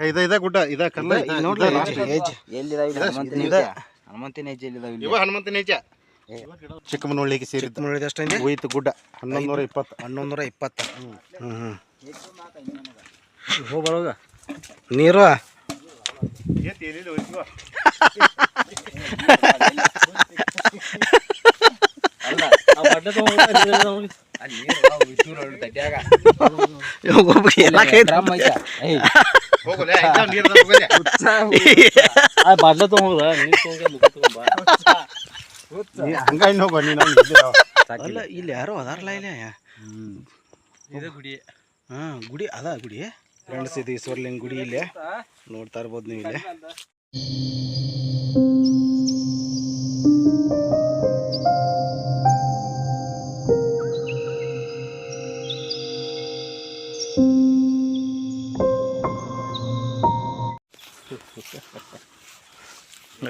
ಇದ ಇದ ಗುಡ್ಡ ಇದ ಕಲ್ಲ ನೋಡ್ಲಿ ಹನುಮಂತಿನ. ಹೆಜ್ಜೆ? ಇವ ಹನುಮಂತನ ಹೆಜ್ಜೆ ಚಿಕ್ಕಮನಹಳ್ಳಿಗೆ ಸೇರಿದ್ದ. ಚಿಕ್ಕಮಗಳೂರು ಎಷ್ಟೈಂದೆ ಹೋಯ್ತು ಗುಡ್ಡ ಹನ್ನೊಂದು ನೂರ ಇಪ್ಪತ್ತು. ಹನ್ನೊಂದು ನೂರ ಇಪ್ಪತ್ತು ಹ್ಞೂ ಹ್ಞೂ ಹೋಗ್ಬರೋಗ ನೀರು? ಅಲ್ಲ ತಟ್ಯಾಗ. ಎಲ್ಲ ಕೈ ತಗೊಂಡ ಹಂಗಾಗಿ ಹೋಗೋ ನೀನು ಅಲ್ಲ ಇಲ್ಲಿ ಯಾರೋ ಅದಾರಲ್ಲ ಇಲ್ಲ. ಇದು ಗುಡಿ. ಹಾಂ ಗುಡಿ ಅದ ಗುಡಿ. ಫ್ರೆಂಡ್ಸ್ ಇದು ಈಶ್ವರ್ಲಿಂಗ ಗುಡಿ ಇಲ್ಲೇ. ನೋಡ್ತಾ ಇರ್ಬೋದು ನೀವು ಇಲ್ಲೇ.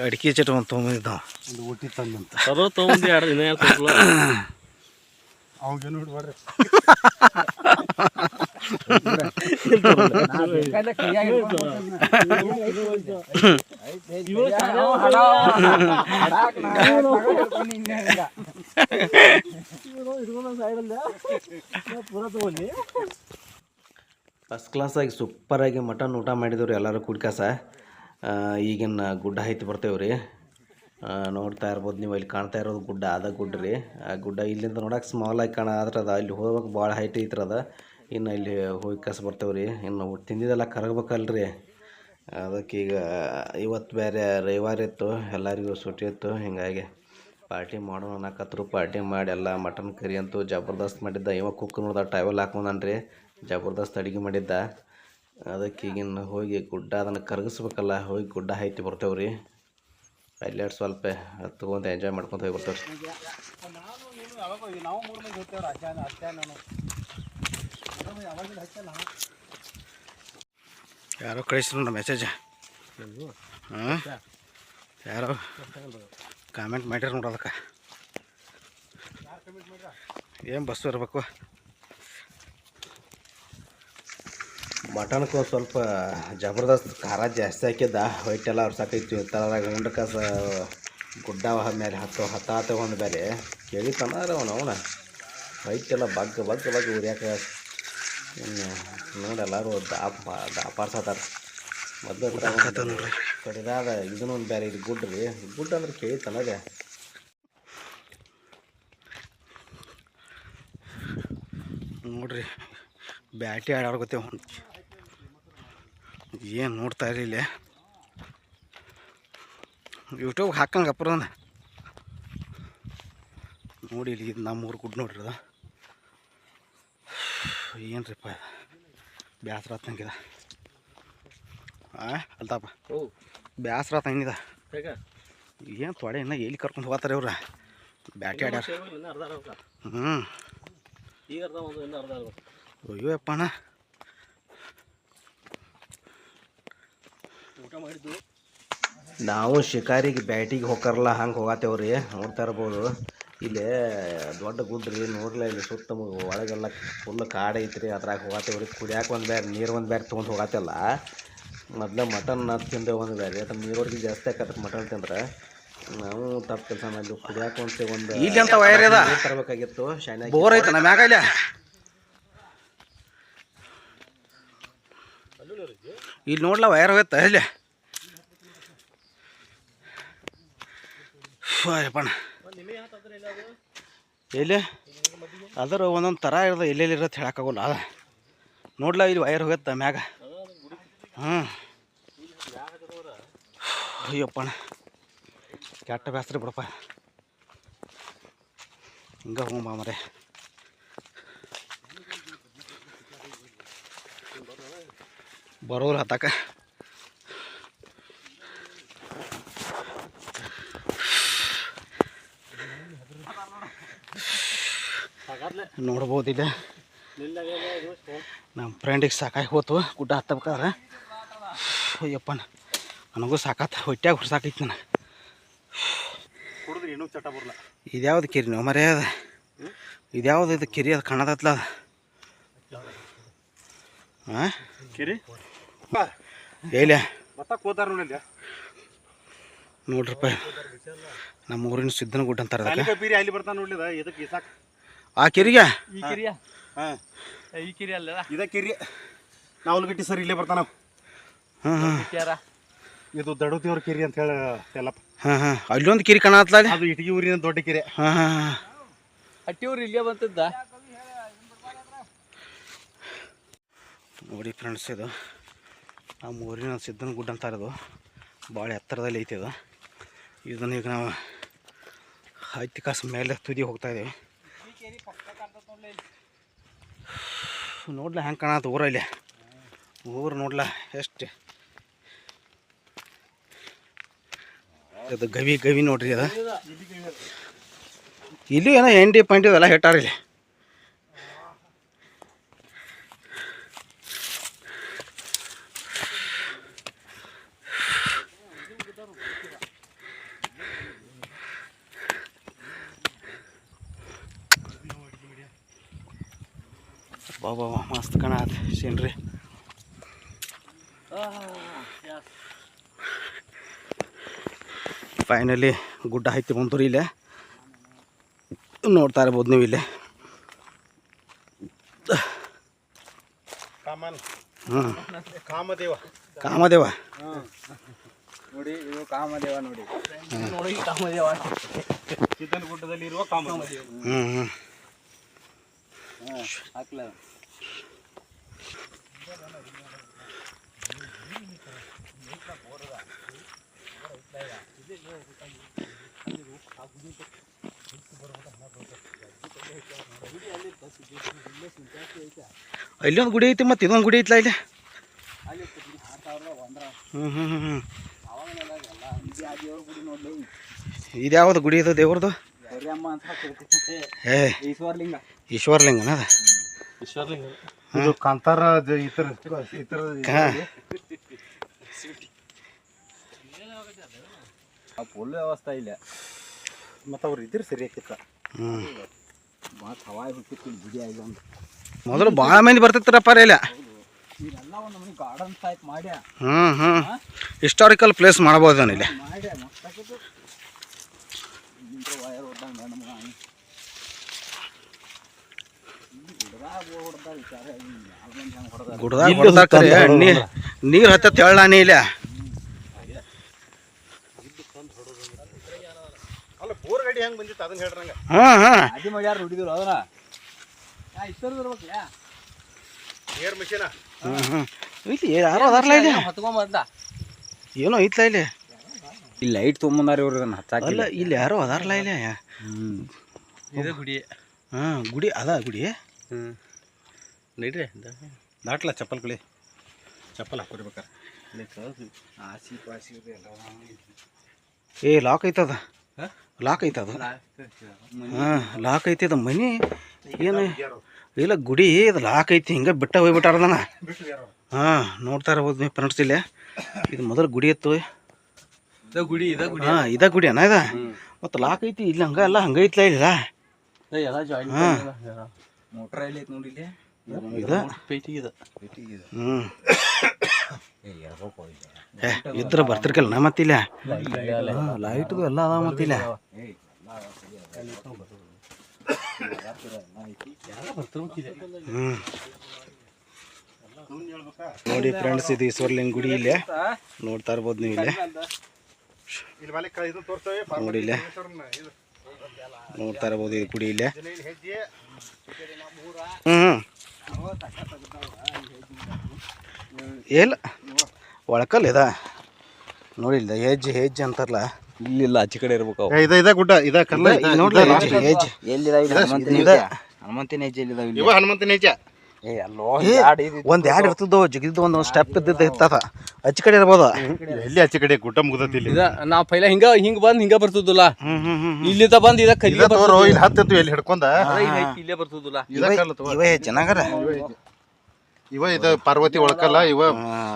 ಅಡಿಕೆ ಚಟ ಒಂದು ತೊಗೊಂಬಂದಿದ್ದಾವ. ಒಂದು ಊಟಿ ತಂದಂತ. ತೊಗೊಂಡು ಎರಡು ದಿನ. ಫಸ್ಟ್ ಕ್ಲಾಸಾಗಿ ಸೂಪರಾಗಿ ಮಟನ್ ಊಟ ಮಾಡಿದವ್ರು ಎಲ್ಲರೂ ಕುಡ್ಕಾಸ. ಈಗಿನ ಗುಡ್ಡ ಹೈತಿ ಬರ್ತೇವೆ ರೀ ನೋಡ್ತಾ ಇರ್ಬೋದು, ನೀವು ಇಲ್ಲಿ ಕಾಣ್ತಾ ಇರೋದು ಗುಡ್ಡ, ಅದ ಗುಡ್ಡ ರೀ. ಆ ಗುಡ್ಡ ಇಲ್ಲಿಂದ ಸ್ಮಾಲ್ ಆಗಿ ಕಾಣ, ಆದ್ರೆ ಅದ ಇಲ್ಲಿ ಹೋಗ್ಬೇಕು ಭಾಳ ಹೈಟ್ ಐತ್ರದ ಅದ. ಇನ್ನು ಇಲ್ಲಿ ಹೋಗಿ ಕಸ ಬರ್ತೇವೆ ರೀ ಇನ್ನು ತಿಂದಿದ್ದೆಲ್ಲ ಕರಗಬೇಕಲ್ರಿ. ಅದಕ್ಕೆ ಈಗ ಇವತ್ತು ಬೇರೆ ರವಿವಾರ ಇತ್ತು, ಎಲ್ಲರಿಗೂ ಸುಟ್ಟಿ ಇತ್ತು, ಹೀಗಾಗಿ ಪಾರ್ಟಿ ಮಾಡೋಣ ಅನ್ನಕತ್ರು. ಪಾರ್ಟಿ ಮಾಡಿ ಎಲ್ಲ ಮಟನ್ ಕರಿ ಅಂತೂ ಜಬರ್ದಸ್ತ್ ಮಾಡಿದ್ದ. ಇವಾಗ ಕುಕ್ ನೋಡ್ದ ಟೈವಲ್ ಹಾಕೊಂಡನ್ರಿ. ಜಬರ್ದಸ್ತ್ ಅಡುಗೆ ಮಾಡಿದ್ದ. ಅದಕ್ಕೆ ಈಗಿನ ಹೋಗಿ ಗುಡ್ಡ ಅದನ್ನು ಕರಗಿಸ್ಬೇಕಲ್ಲ, ಹೋಗಿ ಗುಡ್ಡ ಹೈತಿ ಬರ್ತೇವೆ ರೀ. ಅಲ್ಲೇ ಸ್ವಲ್ಪ ತಗೊಂಡು ಎಂಜಾಯ್ ಮಾಡ್ಕೊಂತ ಹೋಗಿ ಬರ್ತೇವೆ ಯಾರೋ ಕಳಿಸ್ರು ನೋಡ ಮೆಸೇಜ್ ಯಾರೋ ಕಾಮೆಂಟ್ ಮಾಡ್ಯಾರ ನೋಡು ಅದಕ್ಕೆ. ಏನು ಬಸ್ಸು ಇರಬೇಕು ಮಟನ್ಗೆ ಒಂದು ಸ್ವಲ್ಪ ಜಬರ್ದಸ್ತ್ ಖಾರ ಜಾಸ್ತಿ ಹಾಕಿದ್ದ. ಹೊಟ್ಟೆಲ್ಲ ಅವ್ರು ಸಾಕೈತಿ ತಳದಾಗ ಉಂಡಕ ಸ ಗುಡ್ಡ ಮೇಲೆ ಹತ್ತು ಹತ್ತಾತ ಒಂದು ಬೇರೆ ಕೇಳಿತನಾರ ಅವನು ಅವನ. ಎಲ್ಲ ಬಗ್ಗ ಬಗ್ಗ ಬಗ್ಗ ಉರಿಯಾಕ ನೋಡಿ ಎಲ್ಲರೂ ದಾಪ ದಾಪಾರ್ಸತ್ತಾರ ಮೊದಲು ಕಡಿದಾದ ಇದನ್ನು ಒಂದು ಬೇರೆ ಇದು ಗುಡ್ ರೀ. ಗುಡ್ ಅಂದ್ರೆ ಕೇಳಿತನಗೆ ನೋಡ್ರಿ. ಬ್ಯಾಟಿ ಆಡಾಡ್ಕೊತೇವೆ ಏನು ನೋಡ್ತಾ ಇರಲಿಲ್ಲ ಇಲ್ಲಿ? ಯೂಟ್ಯೂಬ್ ಹಾಕಂಗೆ ಅಪ್ರದ ನೋಡಿ ಇಲ್ಲಿ ಇದು ನಮ್ಮೂರು ಗುಡ್ ನೋಡ್ರಿ ಅದು ಏನ್ರಿಪ್ಪ ಬ್ಯಾಸ್ರ ತಂಗಿದ ಆ ಅಲ್ತಪ್ಪ. ಓ. ತಂಗಿದ ಏನು ತೊಡೆ ಇನ್ನ ಎಲ್ಲಿ ಕರ್ಕೊಂಡು ಹೋಗ್ತಾರೆ ಇವ್ರ? ಬ್ಯಾಟಿ ಆಡ್ಯಾರ. ಹ್ಞೂ. ಅಯ್ಯೋ ಅಪ್ಪಣ್ಣ ಊಟ ಮಾಡಿದ್ದು ನಾವು ಶಿಕಾರಿಗೆ ಬ್ಯಾಟಿಗೆ ಹೋಗಲ್ಲ ಹಂಗೆ ಹೋಗತ್ತೇವ್ರಿ ನೋಡ್ತಾ ಇರ್ಬೋದು. ಇಲ್ಲಿ ದೊಡ್ಡ ಗುಡ್ರಿ ನೋಡ್ಲ ಇಲ್ಲಿ ಸುತ್ತ ಒಳಗೆಲ್ಲ ಫುಲ್ ಕಾಡು ಐತ್ರಿ ಅದ್ರಾಗ ಹೋಗತ್ತೇವ್ರಿ ಕುಡಿಯಾಕ ಒಂದು ಬೇರೆ ನೀರು ಒಂದು ಬೇರೆ ತೊಗೊಂಡು ಹೋಗತ್ತಲ್ಲ ಮೊದ್ಲು ಮಟನ್ ತಿಂದೆ ಒಂದು ಬೇರೆ ಯಾಕಂದ್ರೆ ನೀರೊಳಗೆ ಜಾಸ್ತಿ ಆಕತ್ತೆ ಮಟನ್ ತಿಂದ್ರೆ. ನಾವು ತಪ್ಪು ಕೆಲಸ ಮಾಡಿದ್ವಿ ಕುಡಿಯಾಕ ಒಂದು ಒಂದು ವೈರ್ ಅದ. ತರಬೇಕಾಗಿತ್ತು ಶಾನೆ ಬೋರ್ ಐತನ ಮ್ಯಾಗ ಇಲ್ಲ ಇಲ್ಲಿ ನೋಡ್ಲ ವೈರ್ ಹೋಗತ್ತ ಇಲ್ಲಿ ಅಯ್ಯಪ್ಪಣ ಎಲ್ಲಿ? ಅದರ ಒಂದೊಂದು ಥರ ಇರೋದು ಎಲ್ಲೆಲ್ಲಿ ಇರೋದು ಹೇಳೋಕ್ಕಾಗಲ್ಲ ಅದ. ನೋಡ್ಲ, ಇಲ್ಲಿ ವೈರ್ ಹೋಗತ್ತೆ ಮ್ಯಾಗ? ಹ್ಞೂ ಅಯ್ಯಪ್ಪಣ ಕೆಟ್ಟ ಬೇಸ್ರಿ ಬಿಡಪ್ಪ. ಹಿಂಗೆ ಹೋಗ್ಬಾ ಮರೆ ಬರೋರು ಹತ್ತಾಕ ನೋಡ್ಬೋದು ಇಲ್ಲಿ ನಮ್ಮ ಫ್ರೆಂಡಿಗೆ ಸಾಕಾಗಿ ಹೋತು ಗುಡ್ಡ ಹತ್ತಬೇಕಾದ್ರೆ. ಅಯ್ಯಪ್ಪ ನನಗೂ ಸಾಕಾತ ಹೊಟ್ಯಾಗ ಹುಡ್ಸಾಕೈತಿ ನಾನು. ಇನ್ನೂ ಚಟ ಬರಲ್ಲ ಇದ್ಯಾವ್ದು ಕಿರಿ ನಾವು ಮರೇ ಅದ ಇದ್ಯಾವ್ದು ಇದು ಕಿರಿ ಅದು ಕಾಣದತ್ಲ ಅದು? ಹಾಂ ಕಿರಿ? ಏಲ ಮತ್ತ ಕೋತಾರ ನೋಡಿಲ್ಲ ನೋಡ್ರಪ್ಪ ನಮ್ಮ ಊರಿನ ಸಿದ್ದನ ಗುಡ್ಡ ಅಂತಾರೆ ಅಲ್ಲಿ ಬರ್ತಾನೆ ನೋಡ್ಲಿದ ಇದಕ್ಕೆ ಆ ಕೆರಿಗೆ ಈ ಕಿರಿಯ? ಹಾಂ. ಈ ಕಿರಿ ಅಲ್ಲ ಇದ ಕಿರಿ ನಾವಲ್ಗಟ್ಟಿ ಸರ್ ಇಲ್ಲೇ ಬರ್ತಾನ ಹಾಂ ಹಾಂ. ಕ್ಯಾರ ಇದು ದಡುತಿಯವ್ರ ಕಿರಿ ಅಂತ ಹೇಳಿ ಎಲ್ಲಪ್ಪ ಹಾಂ ಹಾಂ. ಅಲ್ಲೊಂದು ಕಿರಿ ಕಾಣತ್ತಲ್ಲ ಅಲ್ಲಿ ಅದು ಇಟಗಿ ಊರಿನ ದೊಡ್ಡ ಕಿರಿ. ಹಾಂ ಹಾಂ ಹಾಂ. ಹಟ್ಟಿಯವ್ರು ಇಲ್ಲೇ ಬಂತದ್ದ ನೋಡಿ ಫ್ರೆಂಡ್ಸ್ ಇದು. ನಮ್ಮ ಊರಿನ ಸಿದ್ದನ ಗುಡ್ಡ ಅಂತಾರೆ ಅದು ಭಾಳ ಎತ್ತರದಲ್ಲಿ ಐತಿ ಇದು. ಇದನ್ನ ಈಗ ನಾವು ಹತ್ತಿ ಕಾಸು ಮೇಲೆ ತುದಿ ಹೋಗ್ತಾ ಇದೀವಿ. ನೋಡ್ಲ ಹೆಂಗೆ ಕಾಣತ್ತೆ ಊರ ಇಲ್ಲಿ? ಊರು ನೋಡ್ಲ ಎಷ್ಟು? ಇದು ಗವಿ ಗವಿ ನೋಡ್ರಿ ಅದು ಇಲ್ಲಿ ಏನೋ ಎಂಡಿ ಪಾಯಿಂಟ್ ಇದೆಲ್ಲ ಹೆಟ್ಟಾರ ಇಲ್ಲಿ ಬಾಬಾ ಮಸ್ತ್ ಕಾಣತ್ ಸೀನ್ರಿ ಫೈನಲಿ ಗುಡ್ಡ ಹತ್ತಿ ರೀ ಇಲ್ಲೇ. ನೋಡ್ತಾ ಇರ್ಬೋದು ನೀವು ಇಲ್ಲೇ. ಕಾಮನ್. ಹ್ಞೂ ಕಾಮದೇವ. ಕಾಮದೇವ. ನೋಡಿ ಇದು ಕಾಮದೇವ ನೋಡಿ. ನೋಡಿ ಕಾಮದೇವ. ಸಿದ್ದನ ಗುಡ್ಡದಲ್ಲಿ ಇರುವ ಕಾಮದೇವ ಹ್ಞೂ ಹ್ಞೂ ಹಾಕ್ಲ. ಇಲ್ಲೊಂದು ಗುಡಿ ಐತಿ ಮತ್ತು ಇದೊಂದು ಗುಡಿ ಐತ್ಲ ಇಲ್ಲಿ? ಹ್ಞೂ ಹ್ಞೂ ಹ್ಞೂ ಹ್ಞೂ ಇದು ಯಾವುದು ಗುಡಿ ಇದು ದೇವ್ರದ್ದು ಏ ಈಶ್ವರಲಿಂಗ ಈಶ್ವರಲಿಂಗನ ಅದ? ಈಶ್ವರಲಿಂಗ ಇದು ಕಾಂತಾರ ಇತರ ಇತರ ಫುಲ್ ವ್ಯವಸ್ಥೆ ಇಲ್ಲ. ಮತ್ತು ಅವ್ರು ಇದ್ರ ಸರಿ ಆಕಿತ್ತ ಹ್ಞೂ ಮತ್ತು ಹವಾಯಿ ಹುಟ್ಟಿತ್ತು ಬಿಡಿ ಆಗಿ ಒಂದು ಮೊದಲು ಭಾಳ ಮಂದಿ ಬರ್ತಿರ್ತಾರಪ್ಪ ಇಲ್ಲ ಮಾಡ್ಯ ಹ್ಞೂ ಹ್ಞೂ ಹಿಸ್ಟಾರಿಕಲ್ ಪ್ಲೇಸ್ ಮಾಡ್ಬೋದು ಇಲ್ಲಿ. ಹೆಂಗೆ ಹೊಡೆದ ಗುಡ್ದಾಗ ಹೊಡ್ದಾಕರಿ ನೀರು ನೀರು ಹತ್ತ ತೆಳ್ಳಾನಿ ಇಲ್ಲ. ಅಲ್ಲ ಬೋರ್ ಗಾಡಿ ಹೆಂಗ್ ಬಂದಿತ್ತು? ಅದನ್ನ ಹೇಳ್ರಂಗ ಹಾಂ ಹಾಂ ಇಲ್ಲಿ ಯಾರೋ ಅದಾರಲ್ಲ ಇಲ್ಲಿ? ಹೊತ್ಕೊಂಬಂದ ಏನೋ ಐತ್ಲ ಇಲ್ಲಿ? ಇಲ್ಲಿ ಲೈಟ್ ತೊಗೊಂಬಂದಾರ ಇವ್ರು ಇದನ್ನ ಹಚ್ಚಾಕಿಲ್ಲ ಇಲ್ಲಿ. ಯಾರೋ ಅದಾರಲ್ಲ ಇಲ್ಲಿ? ಇದು ಗುಡಿ. ಹಾಂ ಗುಡಿ ಅದ ಗುಡಿ? ಹ್ಞೂ ನಡ್ರಿ ದಾಟ್ಲ. ಚಪ್ಪಲ್ ಕಳಿ ಚಪ್ಪಲ್ ಹಾಕೊಡ್ಬೇಕಾರ ಆಸಿ ಪಾಸಿ ಏ ಲಾಕ್ ಐತದ. ಲಾಕ್ ಐತೆ ಅದು? ಹಾಂ ಲಾಕ್ ಐತಿ ಅದು ಮನಿ. ಏನು? ಇಲ್ಲ ಗುಡಿ ಇದು ಲಾಕ್ ಐತಿ ಹಿಂಗೆ ಬಿಟ್ಟ ಹೋಗ್ಬಿಟ್ಟಾರದನ ಹಾಂ ನೋಡ್ತಾ ಇರ್ಬೋದು ನೀವು ಫ್ರೆಂಡ್ಸ್ ಇಲ್ಲೇ. ಇದು ಮೊದಲು ಗುಡಿ ಇತ್ತು. ಗುಡಿ ಇದ ಗುಡಿ. ಹಾಂ ಇದ ಗುಡಿ ಅಣ್ಣ ಇದ. ಮತ್ತು ಲಾಕ್ ಐತಿ ಇಲ್ಲ ಹಂಗ ಎಲ್ಲ ಹಂಗ ಐತ್ಲ ಇಲ್ಲ. ಹ್ಮ್ ಹಾಂ ಹ್ಞೂ ಇದ್ರ ಬರ್ತಿರ್ಕಲ್ಲ ನಾ ಮತ್ತಿಲ್ಲ? ಲೈಟ್ದು ಎಲ್ಲ ಅದ ಮತ್ತಿಲ್ಲ? ನೋಡಿ ಫ್ರೆಂಡ್ಸ್ ಇದು ಈಶ್ವರ್ಲಿಂಗ ಗುಡಿ ಇಲ್ಲೇ. ನೋಡ್ತಾ ಇರ್ಬೋದು ನೀವು ಇಲ್ಲೇ. ನೋಡಿ ನೋಡ್ತಾ ಇರ್ಬೋದು ಇದು ಗುಡಿ ಇಲ್ಲೇ. ಹ್ಮ್. ಇಲ್ಲ. ಒಳಕಲ್ ಇದ. ನೋಡಿಲ್ಲ ಹೆಜ್ಜೆ ಹೆಜ್ಜೆ ಅಂತಾರಲ್ಲ. ಇಲ್ಲಿಲ್ಲ ಆಚೆ ಕಡೆ ಇರ್ಬೇಕು ಅವು. ಇದ ಇದ ಗುಡ್ಡ ಇದ ಕಲ್ಲ ಇದ ನೋಡ್ಲಿ ಹೆಜ್ಜೆ. ಹೆಜ್ಜೆ. ಎಲ್ಲಿದ ಹನುಮಂತಿನ ಇದ. ಹೆಜ್ಜೆ? ಹನುಮಂತಿನ ಹೆಜ್ಜೆ ಎಲ್ಲಿದಾವ ಇಲ್ಲಿ? ಇವ ಹನುಮಂತನ ಹೆಜ್ಜೆ. ಏ ಅಲ್ಲೋ ಏ, ಒಂದ್ ಎರಡು ಇರ್ತದೋ? ಒಂದು ಸ್ಟೆಪ್ ಇದ್ದದ್ದು ಇರ್ತದ ಅಚ್ಚ ಕಡೆ ಇರ್ಬೋದು? ಎಲ್ಲಿ ಆಚೆ ಕಡೆ ಗುಡ್ಡ ಮುಗ್ದತಿ ಇಲ್ಲಿ? ಇದ ನಾವ್ ಪೈಲ ಹಿಂಗ ಹಿಂಗ ಬಂದ್ ಹಿಂಗ ಬರ್ತದಲ್ಲ. ಇಲ್ಲಿಂದ ಬಂದ್ ಇದ ಕಲ್ಲಿ ಇದ ತೋರು ಇಲ್ಲಿ ಹತ್ತಿತ್ತು ಇಲ್ಲಿ ಹಿಡ್ಕೊಂಡ ಇಲ್ಲೇ ಬರ್ತದಲ್ಲ. ಇದ ಕಲ್ಲ ತಗೋ. ಇವ ಚೆನ್ನಾಗರ ಇವ ಇದು ಪಾರ್ವತಿ ಒಳಕಲ್ಲ ಇವ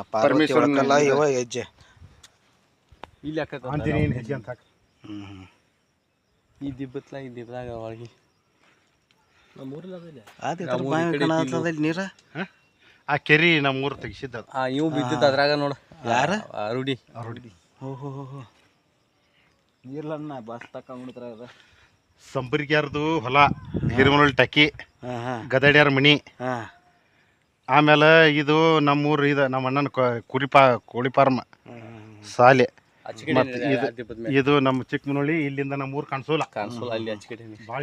ಪಾರ್ವತಿ ಪರಮೇಶ್ವರನ ಇವ ಹೆಜ್ಜೆ. ಇಲ್ಲಿ ಹಾಕತ್ತ ಆಂಜನೇಯನ ಹೆಜ್ಜೆ ಅಂತ ಹಾಕ. ಈ ದಿಬ್ಬತ್ಲ ಈ ದಿಬ್ಬದಾಗ ಒಳಗೆ. ನೀರ? ಆ ಕೆರಿ ನಮ್ಮ ಊರು ತೆಗಿಸಿದ್ದ ಆ ಇವು ಬಿದ್ದಿದ್ದ ಅದ್ರಾಗ ನೋಡ. ಯಾರ? ರೂಢಿ ಹೋ ಹೋ ಹೋ ನೀರ್ಲನ್ನ ಬಸ್ ತಕೊಂಡ್ಬಿಡ್ತಾರ ಅದ ಸಂಪರ್ಕ್ಯಾರ್ದು ಹೊಲ ಹಿರಿಮನಳ್ಳಿ ಹಾಂ. ಗದಡ್ಯಾರ ಮಣಿ ಹಾಂ. ಆಮೇಲೆ ಇದು ನಮ್ಮೂರು ಇದು ನಮ್ಮ ಅಣ್ಣನ ಕ- ಕುರಿ ಪಾ ಕೋಳಿ ಫಾರ್ಮ್. ಸಾಲೆ. ಇದು- ಇದು ನಮ್ಮ ಚಿಕ್ಕಮನಹಳ್ಳಿ ಇಲ್ಲಿಂದ ನಮ್ಮೂರು ಕಾಣಿಸೋಲ್ಲ ಕಾಣಿಸಲ್ಲ ಅಲ್ಲಿ ಆಚೆ ಕಡೆ ಭಾಳ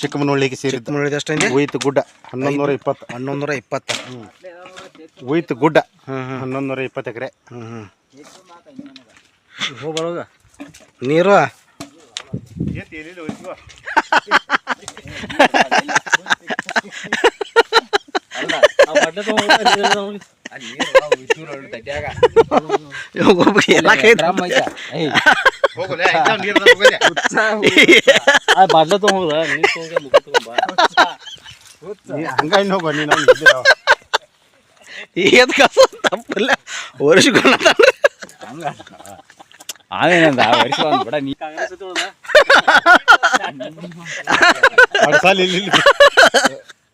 ಚಿಕ್ಕಮನಹಳ್ಳಿಗೆ ಸೇರಿದ್ದ. ಹೋಯ್ತು ಗುಡ್ಡ ಹನ್ನೊಂದು ನೂರ ಇಪ್ಪತ್ತು. ಹನ್ನೊಂದು ನೂರ ಇಪ್ಪತ್ತು ಉಯ್ತು ಗುಡ್ಡ ಹನ್ನೊಂದು ನೂರ ಇಪ್ಪತ್ತು ಎಕರೆ. ನೀರು? ಎಲ್ಲ ಕೈ ಬಾಡ್ಲ ತಗೊಂಡ ನೀರ್ ತಗೊಂಡ ಮುಖ ತಗೊಂಬ ಹಂಗಾಗಿ ಹೋಗೋ ನೀನು ಏದ್ ಕಸ ತಪ್ಪಲ್ಲ ಒರೆಸ್ಕೊಂಡ ಆಮೇನಂದ ವರ್ಷ ಒಂದ್ ಬಿಡ ನೀ ಸಾಲ ಇಲ್ಲಿ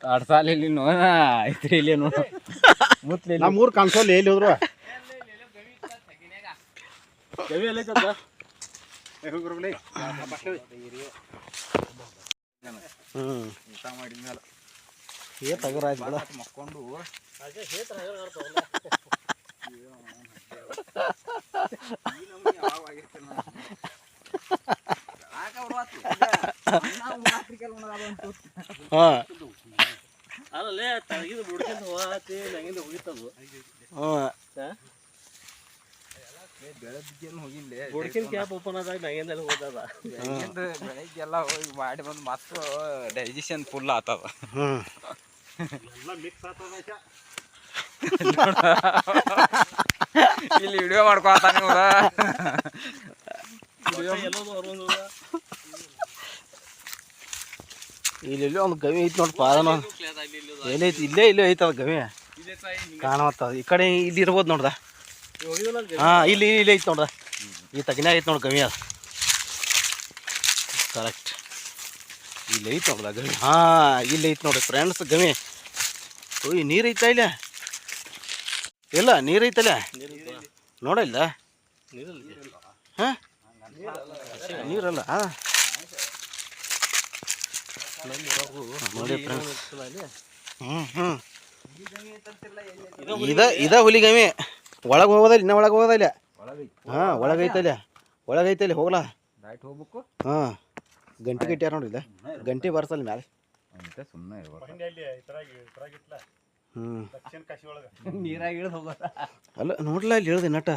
ಇಲ್ಲಿ. ಆಡ್ ಸಾಲ ಇಲ್ಲಿ ನೋಡ ಐತ್ರಿ ಇಲ್ಲಿ ನೋಡ. ಮುತ್ಲಿ ನಮ್ಮೂರು ಕಾಣಿಸೋಲ್ಲ ಎಲ್ಲಿ ಹೋದ್ರು? ಮಾಡಿದ್ಮೇಲೆ ಏ ತಗರಾಜ್ ಬಿಡ. ಮಕ್ಕೊಂಡು ಹಾಂ ಅಲ್ಲೇ ತಳಗಿದ ಬುಡ್ಕಿಂದ ಹೋಗತಿ ನಂಗಿಂದ ಹೋಗಿತ್ತದು ಹಾಂ ಕ್ಯಾಪ್ ಓಪನ್ ಆದಾಗ ನಂಗಿಂದ ಹೋದದ? ಬೆಳಗ್ಗೆಲ್ಲ ಹೋಗಿ ಮಾಡಿ ಬಂದು ಮತ್ತು ಡೈಜೆಷನ್ ಫುಲ್ ಆತದ. ಹ್ಞೂ ಇಲ್ಲಿ ವಿಡಿಯೋ ಮಾಡ್ಕೊತಾನೆ ಇವ್ರ ಇಲ್ಲಿ ಒಂದು ಗವಿ ಐತಿ ನೋಡಪ್ಪ ಅದನ್ನ ಏನೈತಿ ಇಲ್ಲೇ ಇಲ್ಲೇ ಐತದ ಗವಿ. ಕಾಣವತ್ತದ ಈ ಕಡೆ ಇಲ್ಲಿ ಇರ್ಬೋದು ನೋಡ್ದ. ಹಾಂ ಇಲ್ಲಿ ಇಲ್ಲಿ ಐತಿ ನೋಡ್ದ. ಈ ತಗಿನ ಐತೆ ನೋಡಿ ಗವಿ ಕರೆಕ್ಟ್ ಇಲ್ಲಿ ಐತೆ ನೋಡ್ದ ಗವಿ. ಹಾಂ, ಇಲ್ಲಿ ಐತೆ ನೋಡಿ ಫ್ರೆಂಡ್ಸ್ ಗವಿ. ಓಯ್, ನೀರು ಐತ ಇಲ್ಲ? ಇಲ್ಲ, ನೀರು ಐತಲ್ಲ ನೋಡಿಲ್ಲ ಹಾಂ? ನೀರಲ್ಲ? ನೋಡಿ ಫ್ರೆಂಡ್ಸ್ ಹ್ಞೂ ಹ್ಞೂ ಇದ ಇದ ಹುಲಿಗಮಿ ಒಳಗೆ ಹೋಗೋದಿಲ್ಲ ಇನ್ನ ಒಳಗೆ ಹೋಗೋದಿಲ್ಲ ಹಾಂ ಒಳಗೈತಲ್ಲ. ಒಳಗೈತಲ್ಲ ಹೋಗ್ಲಾ. ಡೈಟ್ ಹೋಗ್ಬೇಕು. ಹಾ ಗಂಟೆ ಗಟ್ಟಿ ನೋಡಿ ಇಲ್ಲ ಗಂಟೆ ಬರ್ಸಲ್ಲ ಮ್ಯಾಲೆ. ಅಂತ ಸುಮ್ಮನೆ ಹ್ಞೂ ನೀರಾಗಿ ಇಳಿದು ಹೋಗೋದ. ಅಲ್ಲ ನೋಡ್ಲಾ ಇಲ್ಲಿ ಇಳ್ದೆ ನಟ.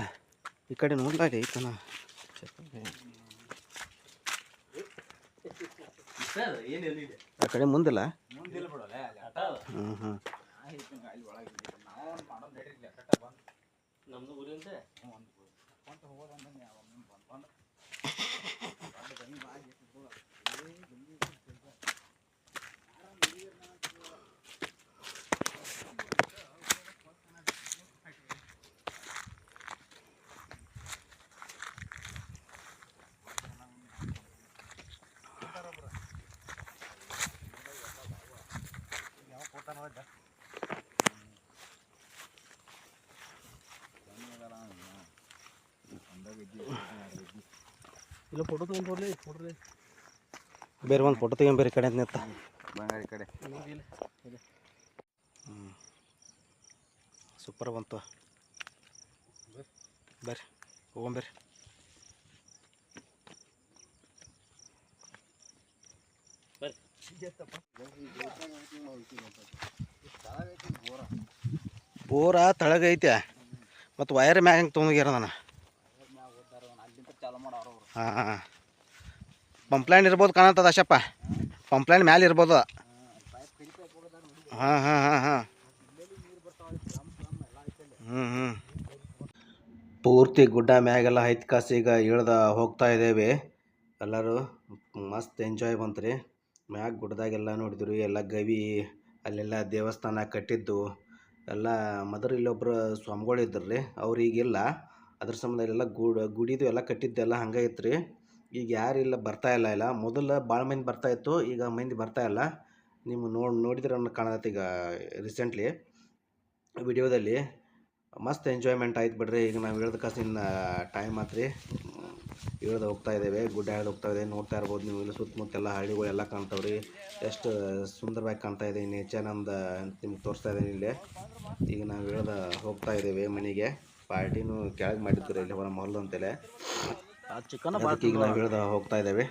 ಈ ಕಡೆ ನೋಡ್ಲಾ ಇಲ್ಲಿ ಐತನ. ಆ ಕಡೆ ಮುಂದಿಲ್ಲ? ಹ್ಞೂ ಹ್ಞೂ ನಮ್ದು ಊರಿಂದ ಹೋಗೋದಂದ್ರೆ ಬಂದು ಬಂದು ಬಂದು ಇಲ್ಲ ಫೋಟೋ ಬೇರೆ ಒಂದು ಫೋಟೋ ತೆಗೊಂಬೇರೆ ಬೇರೆ ಕಡೆ ನಿಂತ. ಬಂಗಾರಿ ಕಡೆ. ಸೂಪರ್ ಬಂತು. ಬರ್ರಿ ಹೋಗೊಂಬರ್ರಿ ಬೋರ ತಳಗೈತೆ. ಮತ್ತು ವಯರ್ ಮ್ಯಾಗ ಹೆಂಗೆ ತೊಗೊಂಡೋಗ್ಯಾರ ನಾನು? ಹಾಂ ಹಾಂ ಪಂಪ್ಲೈನ್ ಇರ್ಬೋದು ಕಾಣತ್ತದ ಅಶಪ್ಪ. ಪಂಪ್ಲೈನ್ ಮ್ಯಾಲೆ ಇರ್ಬೋದು. ಹಾಂ ಹಾಂ ಹಾಂ ಹಾಂ. ಹ್ಞೂ ಹ್ಞೂ ಪೂರ್ತಿ ಗುಡ್ಡ ಮ್ಯಾಗೆಲ್ಲ ಐದು ಕಾಸು ಈಗ ಇಳ್ದ ಹೋಗ್ತಾ ಇದ್ದೇವೆ. ಎಲ್ಲರೂ ಮಸ್ತ್ ಎಂಜಾಯ್ ಬಂತ್ರಿ. ಮ್ಯಾಗ ಗುಡ್ಡದಾಗೆಲ್ಲ ನೋಡಿದ್ರು, ಎಲ್ಲ ಗವಿ, ಅಲ್ಲೆಲ್ಲ ದೇವಸ್ಥಾನ ಕಟ್ಟಿದ್ದು. ಎಲ್ಲ ಮದರ್ ಇಲ್ಲೊಬ್ರು ಸ್ವಾಮಿಗಳು ಇದ್ರು ರೀ ಅವ್ರು ಈಗಿಲ್ಲ ಅದ್ರ ಸಂಬಂಧ ಇಲ್ಲೆಲ್ಲ ಗುಡ್, ಗುಡಿದು ಎಲ್ಲ ಕಟ್ಟಿದ್ದೆಲ್ಲ ಹಂಗೆ ಇತ್ತು ರೀ ಈಗ ಇಲ್ಲ, ಬರ್ತಾ ಇಲ್ಲ ಇಲ್ಲ. ಮೊದಲು ಭಾಳ ಮಂದಿ ಬರ್ತಾ ಇತ್ತು, ಈಗ ಮಂದಿ ಬರ್ತಾ ಇಲ್ಲ. ನೀವು ನೋಡಿ, ನೋಡಿದ್ರೆ ಅನ್ನೋ ಕಾಣತ್ತೆ ಈಗ ರೀಸೆಂಟ್ಲಿ ವಿಡಿಯೋದಲ್ಲಿ. ಮಸ್ತ್ ಎಂಜಾಯ್ಮೆಂಟ್ ಆಯ್ತು ಬಿಡ್ರಿ. ಈಗ ನಾವು ಹೇಳ್ದ ಕಾಸಿನ ಟೈಮ್ ಆತ್ರಿ. ಇಳ್ದು ಹೋಗ್ತಾ ಇದ್ದೇವೆ, ಗುಡ್ಡ ಹೇಳ್ದು ಹೋಗ್ತಾ ಇದೆ. ನೋಡ್ತಾ ಇರ್ಬೋದು ನೀವು ಇಲ್ಲಿ ಸುತ್ತಮುತ್ತೆಲ್ಲ ಹಳ್ಳಿಗಳು ಎಲ್ಲ ಕಾಣ್ತಾವ್ರಿ. ಎಷ್ಟು ಸುಂದರವಾಗಿ ಕಾಣ್ತಾ ಇದೆ ನೇಚರ್ ನಮ್ದು ನಿಮ್ಗೆ ತೋರಿಸ್ತಾ ಇದ್ದೀನಿ ಇಲ್ಲಿ. ಈಗ ನಾವು ಇಳ್ದು ಹೋಗ್ತಾ ಇದ್ದೇವೆ ಮನೆಗೆ. ಪಾರ್ಟಿನೂ ಕೆಳಗೆ ಮಾಡಿದ್ರು ಇಲ್ಲಿ ಹೊರ ಮೊಹಲ್ ಅಂತೇಳಿ. ಚಿಕನ್ ಅದಕ್ಕೆ ಈಗ ನಾವು ಇಳ್ದು ಹೋಗ್ತಾ ಇದ್ದೇವೆ.